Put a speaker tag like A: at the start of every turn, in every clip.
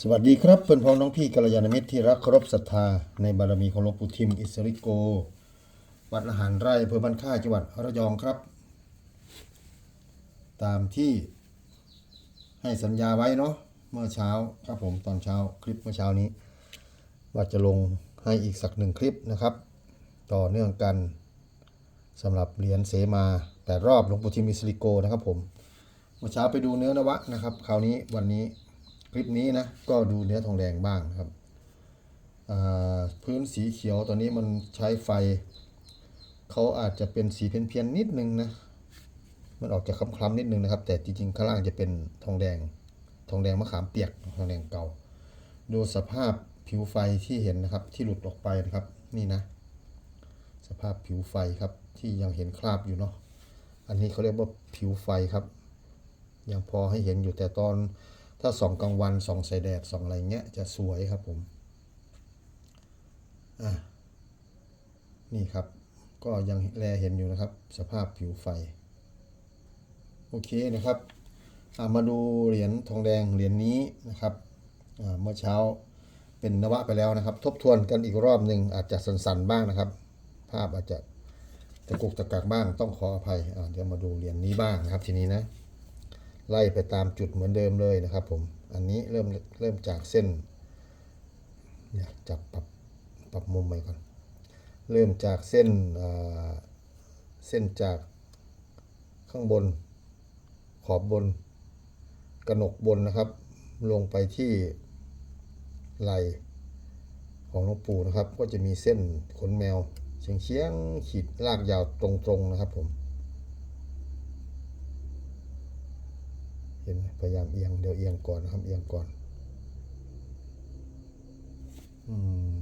A: สวัสดีครับเพื่อนพ้องน้องพี่กัลยาณมิตรที่รักเคารพศรัทธาในบารมีของหลวงปู่ทิมอิสริโก วัดละหารไร่อำเภอบ้านค่ายจังหวัดระยองครับ ตามที่ให้สัญญาไว้เนาะเมื่อเช้าครับผมตอนเช้าคลิปเมื่อเช้านี้ ว่าจะลงให้อีกสักหนึ่งคลิปนะครับ ต่อเนื่องกันสำหรับเหรียญเสมาแปดรอบหลวงปู่ทิมอิสริโกนะครับผมเมื่อเช้าไปดูเนื้อนวะนะครับ คราวนี้วันนี้ คลิปนี้นะก็ดูเนื้อทองแดงบ้างครับพื้นสีเขียวตอนนี้มันใช้ไฟ เขาอาจจะเป็นสีเพี้ยนๆนิดนึงนะมันออกจะคล้ำๆนิดนึงนะครับ แต่จริงๆข้างล่างจะเป็นทองแดง ทองแดงมะขามเปียกทองแดงเก่า ดูสภาพผิวไฟที่เห็นนะครับที่หลุดออกไปนะครับนี่นะ สภาพผิวไฟครับที่ยังเห็นคราบอยู่เนาะอันนี้เขาเรียกว่าผิวไฟครับ ยังพอให้เห็นอยู่แต่ตอน ถ้าส่องกลางวันส่องใส่แดดส่องอะไรเงี้ยจะสวยครับผมอะนี่ครับ ก็ยังแลเห็นอยู่นะครับ สภาพผิวไฟ โอเคนะครับมาดูเหรียญทองแดงเหรียญนี้นะครับอ่าเมื่อเช้าเป็นนวะไปแล้วนะครับ ทบทวนกันอีกรอบหนึ่งอาจจะสั่นๆบ้างนะครับ ภาพอาจจะตะกุกตะกักบ้างต้องขออภัยอะเดี๋ยวมาดูเหรียญนี้บ้างนะครับทีนี้นะ ไล่ไปตามจุดเหมือนเดิมเลยนะครับผม อันนี้เริ่มเริ่มจากเส้นเนี่ยจับปรับปรับมุมใหม่ก่อน เริ่มจากเส้นเส้นจากข้างบน ขอบบน กระหนกบนนะครับ ลงไปที่ไหลของหลวงปู่นะครับ ก็จะมีเส้นขนแมวเฉียงเฉียงขีดลากยาวตรงๆนะครับผม เห็นพยายามเอียงเดี๋ยวเอียงก่อนนะครับเอียงก่อนอืม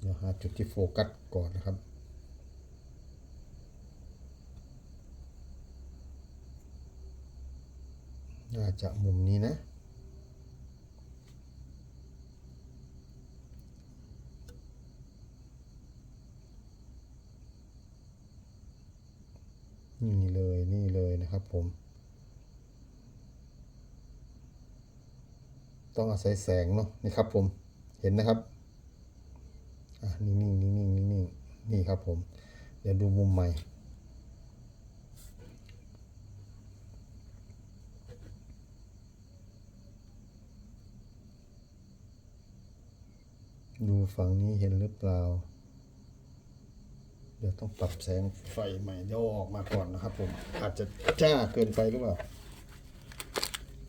A: เดี๋ยวหาจุดที่โฟกัสก่อนนะครับน่าจะมุมนี้นะ นี่เลยนี่เลยนะครับผม ต้องอาศัยแสงเนาะนี่ครับผมเห็นนะครับอะนิ่งๆนิ่งๆนิ่งนี่ครับผม เดี๋ยวดูมุมใหม่ ดูฝั่งนี้เห็นหรือเปล่า เดี๋ยวต้องปรับแสงไฟใหม่ยวเอออกมาก่อนนะครับผม อาจจะจ้าเกินไปหรือเปล่า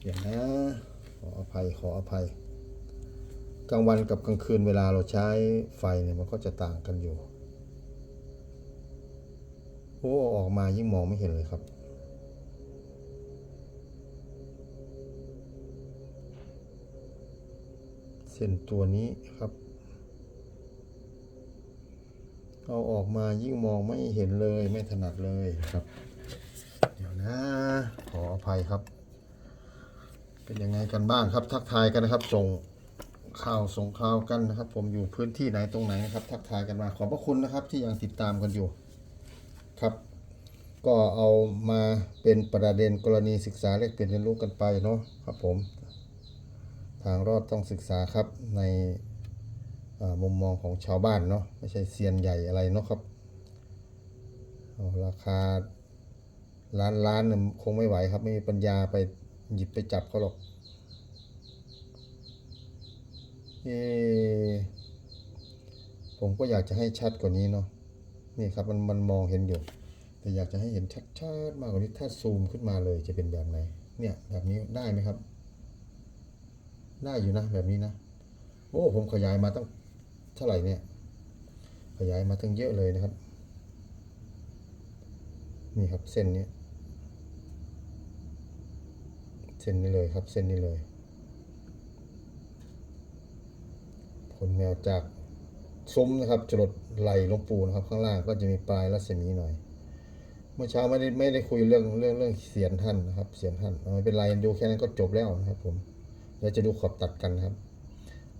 A: เดี๋ยวนะ ออภัยขออภัย กลางวันกับกลางคืนเวลาเราใช้ไฟเนี่ยมันก็จะต่างกันอยู่โอ้เอาออกมายิ่งมองไม่เห็นเลยครับเส้นตัวนี้ครับ เอาออกมายิ่งมองไม่เห็นเลยไม่ถนัดเลยครับ เดี๋ยวนะ ขออภัยครับ เป็นยังไงกันบ้างครับ ทักทายกันนะครับ ส่งข่าวส่งข่าวกันนะครับ ผมอยู่พื้นที่ไหนตรงไหนนะครับ ทักทายกันมาขอบพระคุณนะครับ ที่ยังติดตามกันอยู่ครับ ก็เอามาเป็นประเด็นกรณีศึกษาเลขเปลี่ยนเรียนรู้กันไปเนาะครับผม ทางรอดต้องศึกษาครับในมุมมองของชาวบ้านเนาะไม่ใช่เซียนใหญ่อะไรเนาะครับราคาล้านล้านเนี่ยคงไม่ไหวครับไม่มีปัญญาไป หยิบไปจับเขาหรอก เอ ผมก็อยากจะให้ชัดกว่านี้เนาะ นี่ครับมันมันมองเห็นอยู่ แต่อยากจะให้เห็นชัดๆมากกว่านี้ ถ้าซูมขึ้นมาเลยจะเป็นแบบไหน เนี่ยแบบนี้ได้ไหมครับ ได้อยู่นะแบบนี้นะ โอ้ ผมขยายมาตั้งเท่าไหร่เนี่ย ขยายมาตั้งเยอะเลยนะครับ นี่ครับเส้นนี้ เส้นนี้เลยครับเส้นนี้เลย ผลแมวจากซุ้มนะครับจรดไหลลงปูนะครับ ข้างล่างก็จะมีปลายรัศมีหน่อย เมื่อเช้าไม่ได้ไม่ได้คุยเรื่องเรื่องเรื่องเสียนท่านนะครับ เสียนท่านไม่เป็นไรดูแค่นั้นก็จบแล้วนะครับ ผมเดี๋ยวจะดูขอบตัดกันนะครับ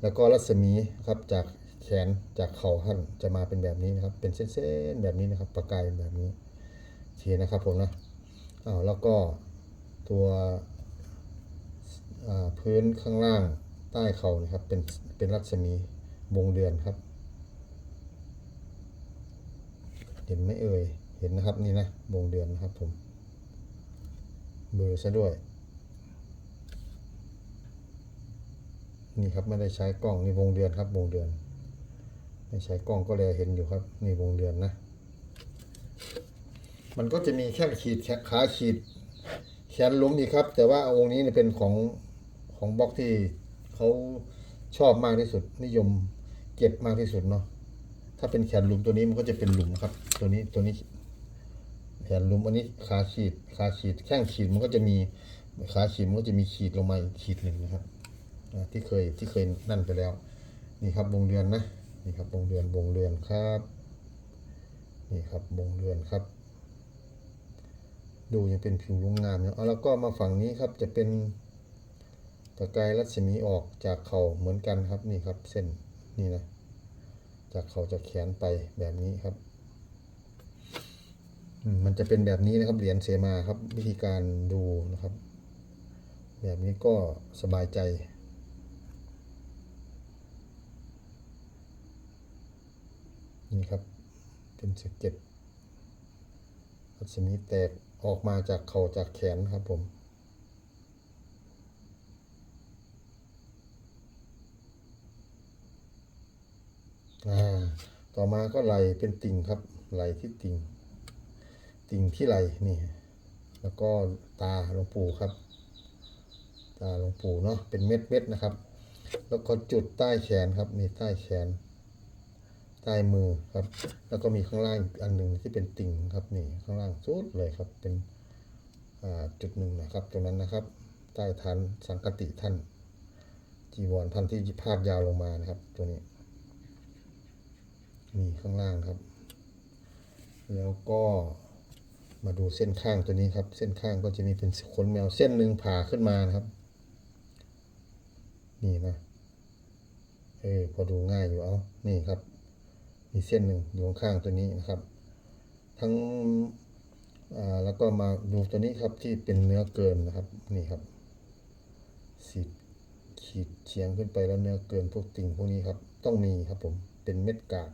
A: แล้วก็รัศมีครับจากแขนจากเข่าท่านจะมาเป็นแบบนี้นะครับ เป็นเส้นๆแบบนี้นะครับ ประกายแบบนี้โอเคนะครับผมนะอ้าวแล้วก็ตัว พื้นข้างล่างใต้เข่านะครับ เป็นเป็นรัศมีวงเดือนครับ เห็นไหมเอ่ยเห็นนะครับนี่นะวงเดือนนะครับผมเบอร์ซะด้วย นี่ครับไม่ได้ใช้กล้องนี่วงเดือนครับวงเดือน ไม่ใช้กล้องก็เลยเห็นอยู่ครับนี่วงเดือนนะ มันก็จะมีแค่ขีดแค่ขาขีดแขนล้มอีกครับ แต่ว่าองค์นี้เป็นของ ของบล็อกที่เขาชอบมากที่สุด นิยมเก็บมากที่สุดเนาะถ้าเป็นแขนหลุมตัวนี้มันก็จะเป็นหลุมครับ ตัวนี้ตัวนี้แขนหลุมอันนี้ขาขีดขาขีดแข้งขีดมันก็จะมีขาขีดมันก็จะมีขีดลงมาอีกขีดหนึ่งนะครับที่เคยที่เคยนั่นไปแล้ว นี่ครับวงเดือนนะนี่ครับวงเดือนวงเดือนครับ นี่ครับวงเดือนครับ ดูยังเป็นผิวลงงามเนี่ยเอาแล้วก็มาฝั่งนี้ครับจะเป็น ประกายรัศมีออกจากเข่าเหมือนกันครับนี่ครับ เส้นนี่นะ จากเข่าจากแขนไปแบบนี้ครับ มันจะเป็นแบบนี้นะครับเหรียญเสมาครับ วิธีการดูนะครับ แบบนี้ก็สบายใจนี่ครับเป็นสเก็ดรัศมีแตกออกมาจากเข่าจากแขนครับผม อ่า ต่อมาก็ไหลเป็นติ่งครับ ไหลที่ติ่ง ติ่งที่ไหลนี่ แล้วก็ตาหลวงปู่ครับ ตาหลวงปู่เนาะ เป็นเม็ดเม็ดนะครับ แล้วก็จุดใต้แขนครับ มีใต้แขน ใต้มือครับ แล้วก็มีข้างล่างอีกอันหนึ่งที่เป็นติ่งครับนี่ข้างล่างสุดเลยครับ เป็นจุดหนึ่งนะครับ ตรงนั้นนะครับ ใต้ฐานสังกติท่านจีวรท่านที่พาดยาวลงมานะครับ ตัวนี้ มีข้างล่างครับ แล้วก็มาดูเส้นข้างตัวนี้ครับ เส้นข้างก็จะมีเป็นขนแมวเส้นหนึ่งผ่าขึ้นมานะครับ นี่นะเออพอดูง่ายอยู่เอานี่ครับ มีเส้นหนึ่งอยู่ข้างตัวนี้นะครับ ทั้งอ่าแล้วก็มาดูตัวนี้ครับที่เป็นเนื้อเกินนะครับ นี่ครับสีดขีดเฉียงขึ้นไปแล้วเนื้อเกินพวกติ่งพวกนี้ครับ ต้องมีครับผมเป็นเม็ดกาก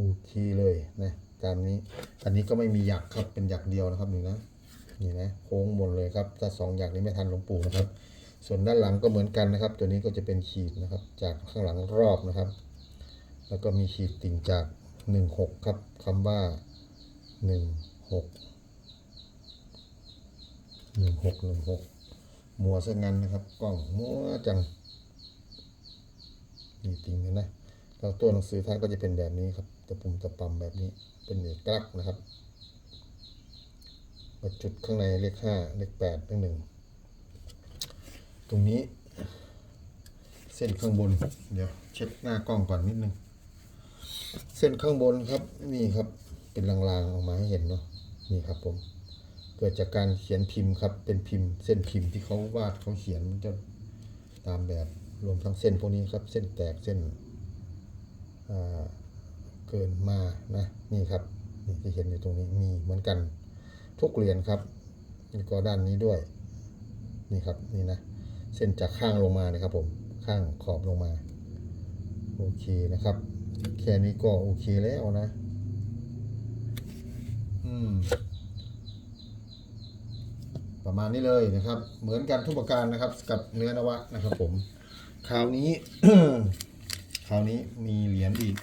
A: โอเคเลยนะตามนี้ อันนี้ก็ไม่มีหยักครับเป็นหยักเดียวนะครับนี่นะนี่นะโค้งหมดเลยครับถ้าสองหยักนี้ไม่ทันหลวงปู่นะครับ ส่วนด้านหลังก็เหมือนกันนะครับ ตัวนี้ก็จะเป็นขีดนะครับ จากข้างหลังรอบนะครับ แล้วก็มีขีดติ่งจากหนึ่งหกครับคำว่าหนึ่งหกหนึ่งหกหนึ่งหกมัวซะงั้นนะครับ กล้องมัวจังนี่ติ่งนนะแล้วตัวหนังสือท่านก็จะเป็นแบบนี้ครับ ตะปุ่มตะปำแบบนี้เป็นเอกลักษณ์นะครับมาจุดข้างในเลขห้าเลขแปดเลขหนึ่งตรงนี้ เส้นข้างบน เดี๋ยวเช็ดหน้ากล้องก่อนนิดนึง เส้นข้างบนครับนี่ครับเป็นลางๆออกมาให้เห็นเนาะนี่ครับผมเกิดจากการเขียนพิมพ์ครับ เป็นพิมพ์เส้นพิมพ์ที่เขาวาดเขาเขียนมันจะตามแบบรวมทั้งเส้นพวกนี้ครับ เส้นแตกเส้นอ่า เกินมานะนี่ครับนี่ที่เห็นอยู่ตรงนี้มีเหมือนกันทุกเหรียญครับนี่ก็ด้านนี้ด้วยนี่ครับนี่นะเส้นจากข้างลงมานะครับผมข้างขอบลงมาโอเคนะครับ แค่นี้ก็โอเคแล้วนะอืมประมาณนี้เลยนะครับ เหมือนกันทุกประการนะครับ กับเนื้อนวะนะครับ ผมคราวนี้คราวนี้มีเหรียญอีก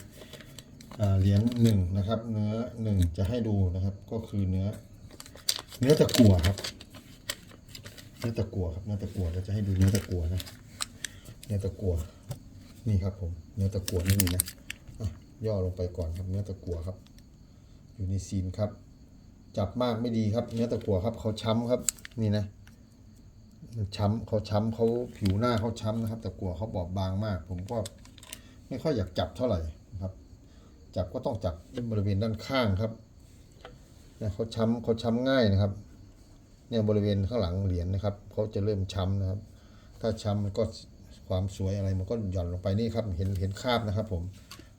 A: เหรียญหนึ่งนะครับ เนื้อหนึ่งจะให้ดูนะครับ ก็คือเนื้อ เนื้อตะกั่วครับ เนื้อตะกั่วครับเนื้อตะกั่วเราจะให้ดูเนื้อตะกั่วนะ เนื้อตะกั่วนี่ครับ ผม เนื้อตะกั่วนี่นะอะย่อลงไปก่อนครับ เนื้อตะกั่วครับ อยู่ในซีนครับ จับมากไม่ดีครับ เนื้อตะกั่วครับเขาช้ำครับ นี่นะมันช้ำเขาช้ำเขาผิวหน้าเขาช้ำนะครับ ตะกั่วเขาบอบบางมาก ผมก็ไม่ค่อยอยากจับเท่าไหร่ จับก็ต้องจับบริเวณด้านข้างครับเนี่ยเขาช้ำเขาช้ำง่ายนะครับ เนี่ยบริเวณข้างหลังเหรียญนะครับเขาจะเริ่มช้ำนะครับ ถ้าช้ำมันก็ความสวยอะไรมันก็หย่อนลงไปนี่ครับเห็นเห็นคราบนะครับ ผม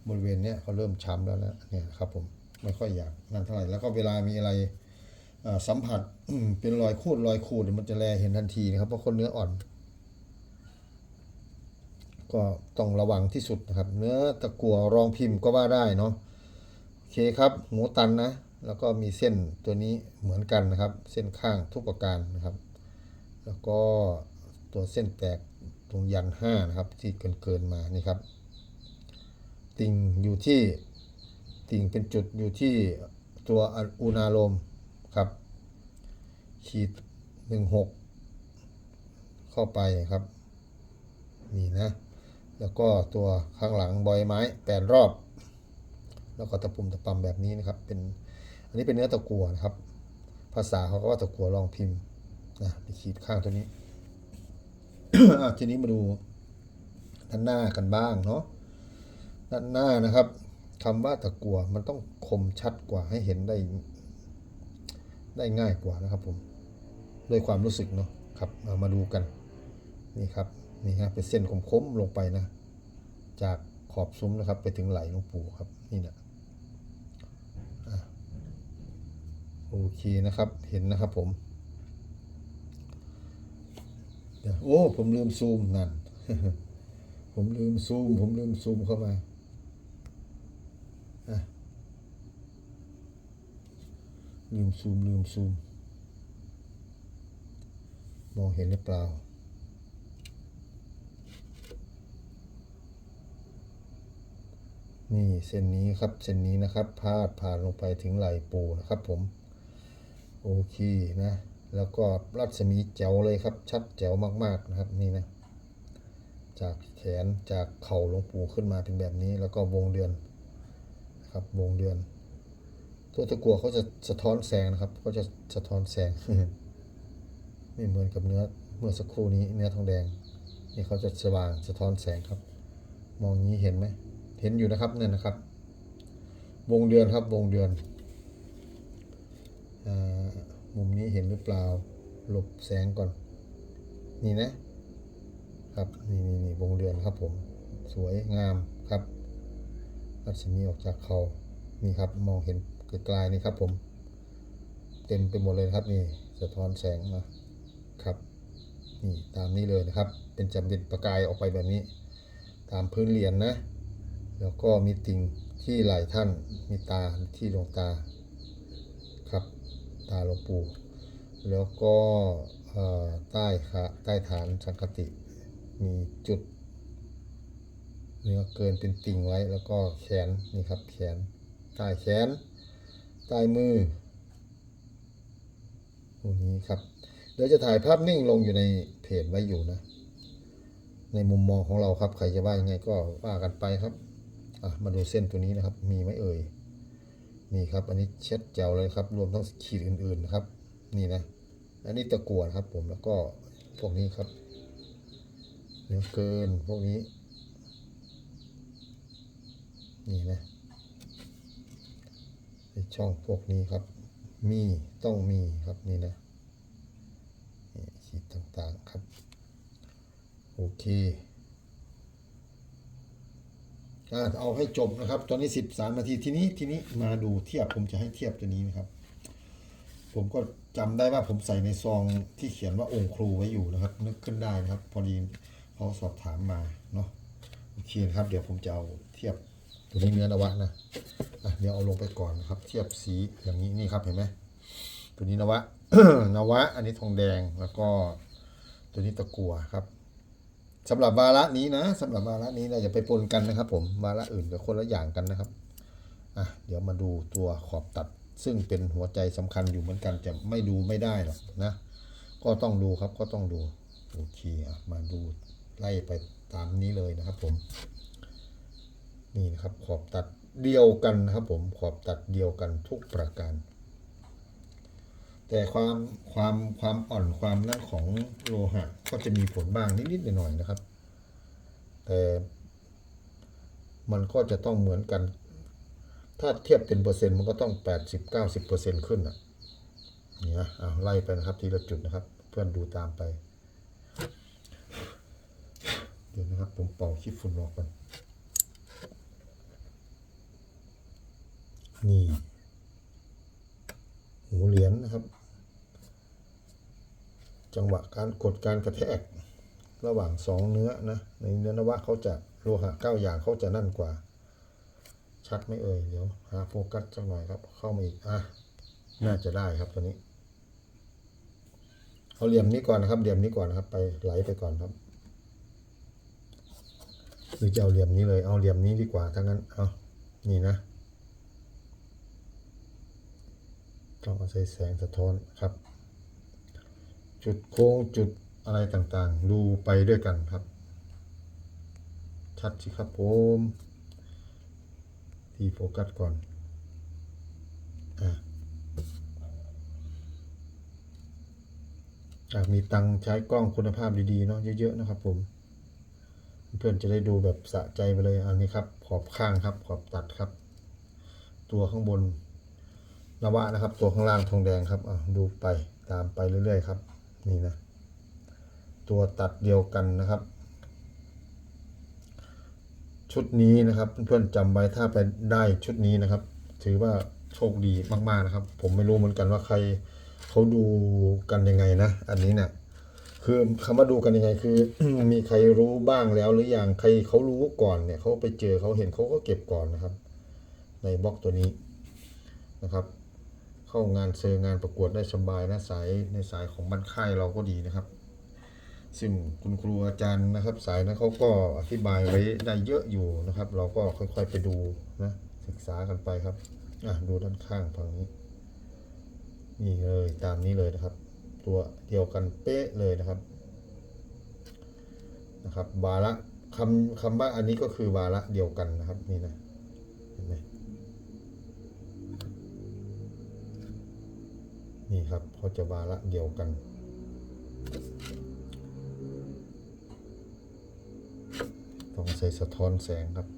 A: บริเวณเนี้ยเขาเริ่มช้ำแล้วนะเนี่ยครับผมไม่ค่อยอยากนั่นเท่าไหร่แล้วก็เวลามีอะไรสัมผัสเป็นรอยคูดรอยขูดมันจะแลเห็นทันทีนะครับเพราะคนเนื้ออ่อน ก็ต้องระวังที่สุดนะครับ เนื้อตะกั่วรองพิมพ์ก็ว่าได้เนาะโอเคครับหมูตันนะ แล้วก็มีเส้นตัวนี้เหมือนกันนะครับ เส้นข้างทุกประการนะครับ แล้วก็ตัวเส้นแตกตรงยันห้านะครับ ที่เกินเกินๆมานี่ครับ ติ่งอยู่ที่ติ่งเป็นจุดอยู่ที่ตัวอุณาโลมครับขีดหนึ่งหกเข้าไปครับ นี่นะ แล้วก็ตัวข้างหลังบอยไม้แปดรอบ แล้วก็ตะปุ่มตะปำแบบนี้นะครับเป็นอันนี้เป็นเนื้อตะกั่วนะครับ ภาษาเขาก็ว่าตะกั่วรองพิมพ์นะไปขีดข้างตัวนี้ทีนี้มาดูด้านหน้ากันบ้างเนาะด้านหน้านะครับคำว่าตะกั่วมันต้องคมชัดกว่าให้เห็นได้ได้ง่ายกว่านะครับผมด้วยความรู้สึกเนาะครับมาดูกันนี่ครับ นี่ฮะเป็นเส้นคมๆลงไปนะ จากขอบซุ้มนะครับ ไปถึงไหลหลวงปู่ครับนี่นะอะโอเคนะครับเห็นนะครับผมโอ้ผมลืมซูมนั่นผมลืมซูม ผมลืมซูมเข้ามาลืมซูมลืมซูม มองเห็นหรือเปล่า นี่เส้นนี้ครับเส้นนี้นะครับ พาดผ่านลงไปถึงไหล่ปูนะครับผม โอเคนะ แล้วก็รัศมีแจ๋วเลยครับ ชัดแจ๋วมากๆนะครับนี่นะ จากแขนจากเข่าหลวงปู่ขึ้นมาเป็นแบบนี้ แล้วก็วงเดือนนะครับ วงเดือน ตัวตะกัวเขาจะสะท้อนแสงนะครับเขาจะสะท้อนแสงไม่เหมือนกับเนื้อเมื่อสักครู่นี้เนื้อทองแดง นี่เขาจะสว่างสะท้อนแสงครับ มองนี้เห็นไหม เห็นอยู่นะครับเนี่ยนะครับ วงเดือนครับวงเดือนอมุมนี้เห็นหรือเปล่า หลบแสงก่อน นี่นะครับนี่นี่นี่วงเดือนครับผมสวยงามครับรัศมีออกจากเขานี่ครับมองเห็นไกลๆนี่ครับผม เต็มไปหมดเลยครับนี่สะท้อนแสงนะครับนี่ตามนี้เลยนะครับ เป็นจำเป็นประกายออกไปแบบนี้ ตามพื้นเหรียญนนะ แล้วก็มีติ่งที่ไหล่ท่านมีตาที่ดวงตาครับตาหลวงปู่แล้วก็ใต้ขาใต้ฐานสังคติ มีจุดเนื้อเกินเป็นติ่งไว้แล้วก็แขนนี่ครับแขนใต้แขนใต้มือตรงนี้ครับเดี๋ยวจะถ่ายภาพนิ่งลงอยู่ในเพจไว้อยู่นะ ในมุมมองของเราครับใครจะว่ายังไงก็ว่ากันไปครับ อะมาดูเส้นตัวนี้นะครับ มีไหมเอ่ย นี่ครับ อันนี้เช็ดแจวเลยครับ รวมทั้งขีดอื่นๆนะครับ นี่นะ อันนี้ตะกั่วนครับ ผม แล้วก็พวกนี้ครับเนื้อเกินพวกนี้ นี่นะในช่องพวกนี้ครับ มีต้องมีครับนี่นะนี่ขีดต่างๆครับ โอเค เอาให้จบนะครับ ตอนนี้13นาทีทีนี้ทีนี้มาดูเทียบผมจะให้เทียบตัวนี้นะครับ ผมก็จำได้ว่าผมใส่ในซองที่เขียนว่าองค์ครูไว้อยู่นะครับ นึกขึ้นได้นะครับ พอดีเขาสอบถามมาเนาะโอเคนะครับ เดี๋ยวผมจะเอาเทียบตัวนี้เนื้อนวะนะะเดี๋ยวเอาลงไปก่อนนะครับ เทียบสีอย่างนี้นี่ครับเห็นไหมตัวนี้นวะนวะ อันนี้ทองแดงแล้วก็ตัวนี้ตะกัวครับ สำหรับวาระนี้นะสำหรับวาระนี้เราอย่าไปปนกันนะครับ ผมวาระอื่นกับคนละอย่างกันนะครับอะเดี๋ยวมาดูตัวขอบตัด ซึ่งเป็นหัวใจสำคัญอยู่เหมือนกันจะไม่ดูไม่ได้หรอกนะ ก็ต้องดูครับก็ต้องดูโอเคอะมาดูไล่ไปตามนี้เลยนะครับ ผม นี่นะครับขอบตัดเดียวกันนะครับ ผมขอบตัดเดียวกันทุกประการ แต่ความความความอ่อนความนั่นของโลหะก็จะมีผลบ้างนิดๆหน่อยๆนะครับ แต่มันก็จะต้องเหมือนกัน ถ้าเทียบเป็นเปอร์เซ็นต์มันก็ต้องแปดสิบเก้าสิบเปอร์เซ็นต์ขึ้นอะนี่นะเอาไล่ไปนะครับทีละจุดนะครับ เพื่อนดูตามไป เดี๋ยวนะครับ ผมเป่าขี้ฝุ่นออกก่อนนี่หูเหรียญนะครับ จังหวะการกดการกระแทกระหว่างสองเนื้อนะในเนื้อนวะเขาจะโลหะเก้าอย่างเขาจะนั่นกว่า ชัดไหม่เอ่ยเดี๋ยวหาโฟกัสสักหน่อยครับ เข้ามาอีกอะน่าจะได้ครับตัวนี้ เอาเหลี่ยมนี้ก่อนนะครับเหลี่ยมนี้ก่อนนะครับ ไปไหลไปก่อนครับหรือจะเอาเหลี่ยมนี้เลยเอาเหลี่ยมนี้ดีกว่าถ้างั้นเอานี่นะต้องอาศัยแสงสะท้อนครับ จุดโค้งจุดอะไรต่างๆ ดูไปด้วยกันครับ ชัดสิครับผมที่โฟกัสก่อนอะอยากมีตังใช้กล้องคุณภาพดีๆเนาะเยอะๆนะครับผม เพื่อนจะได้ดูแบบสะใจไปเลยอันนี้ครับ ขอบข้างครับ ขอบตัดครับ ตัวข้างบนนวะนะครับ ตัวข้างล่างทองแดงครับอะดูไปตามไปเรื่อยๆครับ นี่นะ ตัวตัดเดียวกันนะครับ ชุดนี้นะครับเพื่อนๆจำไว้ถ้าไปได้ชุดนี้นะครับ ถือว่าโชคดีมากๆนะครับ ผมไม่รู้เหมือนกันว่าใครเขาดูกันยังไงนะ อันนี้เนี่ยคือคำว่าดูกันยังไงคือ มีใครรู้บ้างแล้วหรือยังใครเขารู้ก่อนเนี่ยเขาไปเจอเขาเห็นเขาก็เก็บก่อนนะครับ ในบล็อกตัวนี้นะครับ เข้างานเซอร์งานประกวดได้สบายนะสายในสายของบ้านค่ายเราก็ดีนะครับ ซึ่งคุณครูอาจารย์นะครับ สายนั้นเขาก็อธิบายไว้ได้เยอะอยู่นะครับ เราก็ค่อยๆไปดูนะศึกษากันไปครับอะดูด้านข้างฝั่งนี้ นี่เลยตามนี้เลยนะครับ ตัวเดียวกันเป๊ะเลยนะครับนะครับวาระคำคำว่าอันนี้ก็คือวาระเดียวกันนะครับนี่นะเห็นไหม นี่ครับเขาจะวาระเดียวกัน ต้องใส่สะท้อนแสงครับ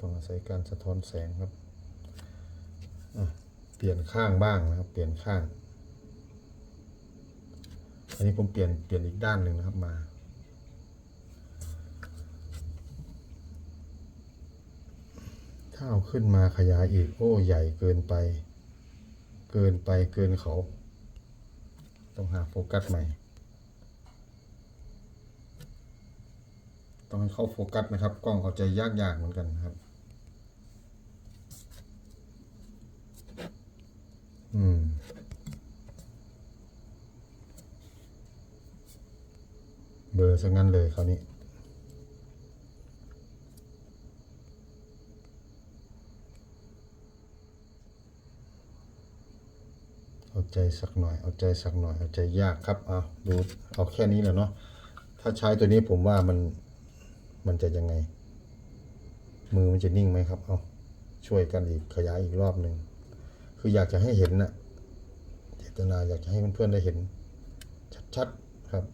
A: ต้องอาศัยการสะท้อนแสงครับเปลี่ยนข้างบ้างนะครับ เปลี่ยนข้าง อันนี้ผมเปลี่ยนเปลี่ยนอีกด้านหนึ่งนะครับมา ถ้าเอาขึ้นมาขยายอีก โอ้ใหญ่เกินไป เกินไปเกินเขา ต้องหาโฟกัสใหม่ ต้องให้เข้าโฟกัสนะครับ กล้องเขาใจยากๆเหมือนกันครับ อืมเบอร์ซะงั้นเลยคราวนี้ เอาใจสักหน่อย เอาใจสักหน่อย เอาใจยากครับเอาดูเอาแค่นี้แหละเนาะ ถ้าใช้ตัวนี้ผมว่ามัน มันจะยังไง มือมันจะนิ่งไหมครับ เอาช่วยกันอีกขยายอีกรอบหนึ่ง คืออยากจะให้เห็นนะ่ะ เจตนาอยากจะให้เพื่อนๆได้เห็น ชัดๆครับ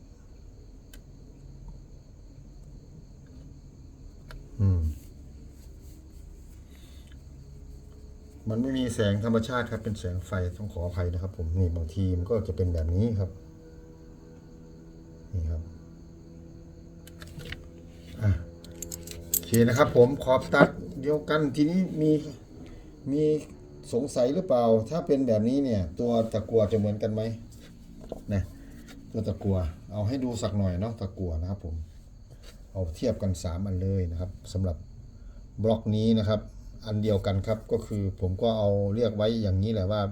A: อืม มันไม่มีแสงธรรมชาติครับ เป็นแสงไฟต้องขออภัยนะครับ ผมนี่บางทีมันก็จะเป็นแบบนี้ครับ นี่ครับอะโอเคนะครับ ผมขอบตัดเดียวกันทีนี้มีมีสงสัยหรือเปล่า ถ้าเป็นแบบนี้เนี่ย ตัวตะกัวจะเหมือนกันไหมนะตัวตะกัว เอาให้ดูสักหน่อยเนาะตะกัวนะครับ ผม เอาเทียบกัน3อันเลยนะครับสำหรับบล็อกนี้นะครับ อันเดียวกันครับก็คือผมก็เอาเรียกไว้อย่างนี้แหละว่า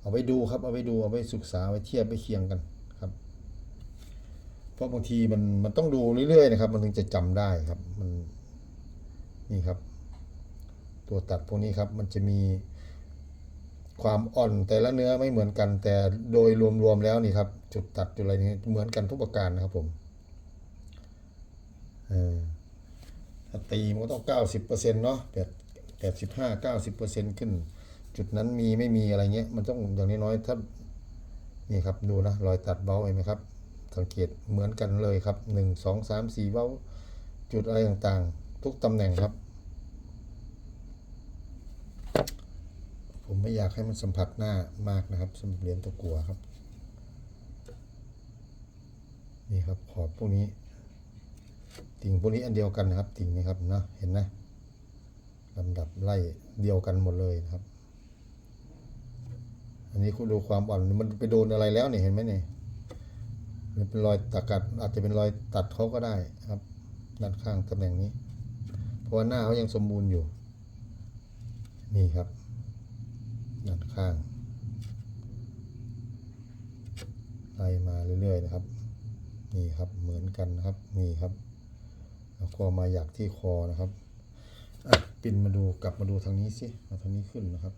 A: เอาไว้ดูครับเอาไว้ดูเอาไว้ศึกษาไว้เทียบไว้เคียงกันครับ เพราะบางทีมันมันต้องดูเรื่อยๆนะครับ มันถึงจะจำได้ครับมันนี่ครับ ตัวตัดพวกนี้ครับ มันจะมีความอ่อนแต่ละเนื้อไม่เหมือนกัน แต่โดยรวมๆแล้วนี่ครับ จุดตัดจุดอะไรนี้เหมือนกันทุกประการนะครับผมเออตีมันก็ต้องเก้าสิบเปอร์เซ็นต์เนาะแปด แปดสิบห้าเก้าสิบเปอร์เซ็นต์ขึ้น จุดนั้นมีไม่มีอะไรเงี้ย มันต้องอย่างน้อยๆถ้านี่ครับดูนะรอยตัดเบ้าเห็นไหมครับ สังเกตเหมือนกันเลยครับหนึ่งสองสามสี่เบ้าจุดอะไรต่างๆ ทุกตำแหน่งครับ ผมไม่อยากให้มันสัมผัสหน้ามากนะครับสำหรับเหรียญตะกัวครับ นี่ครับขอบพวกนี้ติ่งพวกนี้อันเดียวกันนะครับติ่งนี้ครับนะเห็นนะ ลำดับไล่เดียวกันหมดเลยนะครับ อันนี้คุณดูความอ่อนมันไปโดนอะไรแล้วเนี่ยเห็นไหมเนี่ยมันเป็นรอยตะกัดอาจจะเป็นรอยตัดเขาก็ได้ครับ ด้านข้างตำแหน่งนี้ เพราะว่าหน้าเขายังสมบูรณ์อยู่ นี่ครับ ด้านข้างไล่มาเรื่อยๆนะครับ นี่ครับเหมือนกันนะครับ นี่ครับ แล้วก็มาอยากที่คอนะครับ อะปินมาดูกลับมาดูทางนี้สิมาทางนี้ขึ้นนะครับ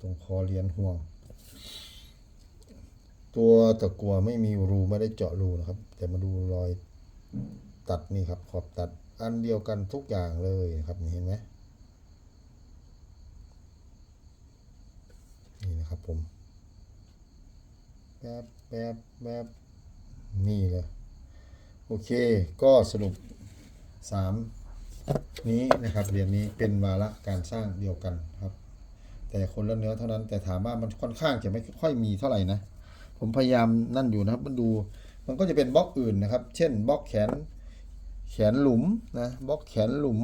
A: ตรงคอเลียนห่วง ตัวตะกัวไม่มีรูไม่ได้เจาะรูนะครับ แต่มาดูรอยตัดนี่ครับ ขอบตัดอันเดียวกันทุกอย่างเลยนะครับเห็นไหมนี่นะครับผมแป๊บแป๊บแป๊บนี่เลย โอเค ก็สรุปสาม นี้นะครับเหรียญนี้เป็นวาระการสร้างเดียวกันครับ แต่คนละเนื้อเท่านั้นแต่ถามว่ามันค่อนข้างจะไม่ค่อยมีเท่าไหร่นะ ผมพยายามนั่นอยู่นะครับ มันดูมันก็จะเป็นบล็อกอื่นนะครับ เช่นบล็อกแขนแขนหลุมนะบล็อกแขนหลุม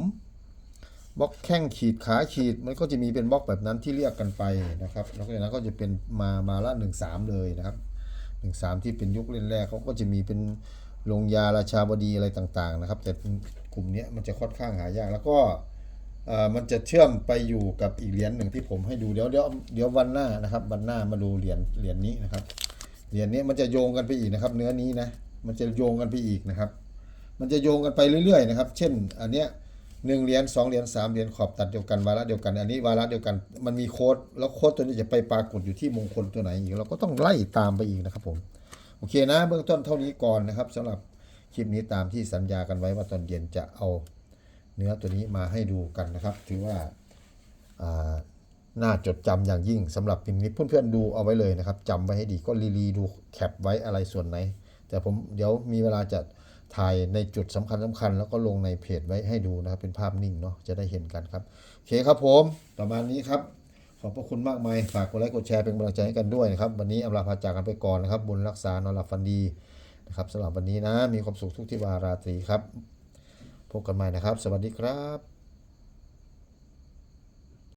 A: บล็อกแข้งขีดขาขีดมันก็จะมีเป็นบล็อกแบบนั้นที่เรียกกันไปนะครับแล้วก็จากนั้นก็จะเป็นมามาละหนึ่งสามเลยนะครับหนึ่งสามที่เป็นยุคแรกๆเขาก็จะมีเป็นลงยาราชาบดีอะไรต่างๆนะครับ แต่ กลุ่มนี้มันจะค่อนข้างหายาก แล้วก็มันจะเชื่อมไปอยู่กับอีกเหรียญหนึ่งที่ผมให้ดูเดี๋ยวเดี๋ยวเดี๋ยววันหน้านะครับวันหน้ามาดูเหรียญเหรียญนี้นะครับเหรียญนี้มันจะโยงกันไปอีกนะครับ เนื้อนี้นะมันจะโยงกันไปอีกนะครับ มันจะโยงกันไปเรื่อยๆนะครับ เช่น อันเนี้ยหนึ่งเหรียญสองเหรียญสามเหรียญขอบตัดเดียวกันวาระเดียวกัน อันนี้วาระเดียวกัน มันมีโค้ดแล้วโค้ดตัวนี้จะไปปรากฏอยู่ที่มงคลตัวไหนอีกเราก็ต้องไล่ตามไปอีกนะครับผมโอเคนะ เบื้องต้นเท่านี้ก่อนนะครับสำหรับ คลิปนี้ตามที่สัญญากันไว้ว่าตอนเย็นจะเอาเนื้อตัวนี้มาให้ดูกันนะครับ ถือว่าน่าจดจำอย่างยิ่งสำหรับพิมพ์นี้เพื่อนๆดูเอาไว้เลยนะครับจำไว้ให้ดีก็รีรีดูแคปไว้อะไรส่วนไหน แต่ผมเดี๋ยวมีเวลาจะถ่ายในจุดสำคัญสคัญ แล้วก็ลงในเพจไว้ให้ดูนะครับ เป็นภาพนิ่งเนาะจะได้เห็นกันครับโอเคครับผม ประมาณนี้ครับ ขอบพระคุณมากมายฝากกดไลค์กดแชร์เป็นกำลังใจให้กันด้วยนะครับ วันนี้อำลาพาจากกันไปก่อนนะครับบุญรักษานอนหลับฝันดี นะครับสำหรับวันนี้นะ มีความสุขทุกที่วาราตรีครับ พบกันใหม่นะครับ สวัสดีครับ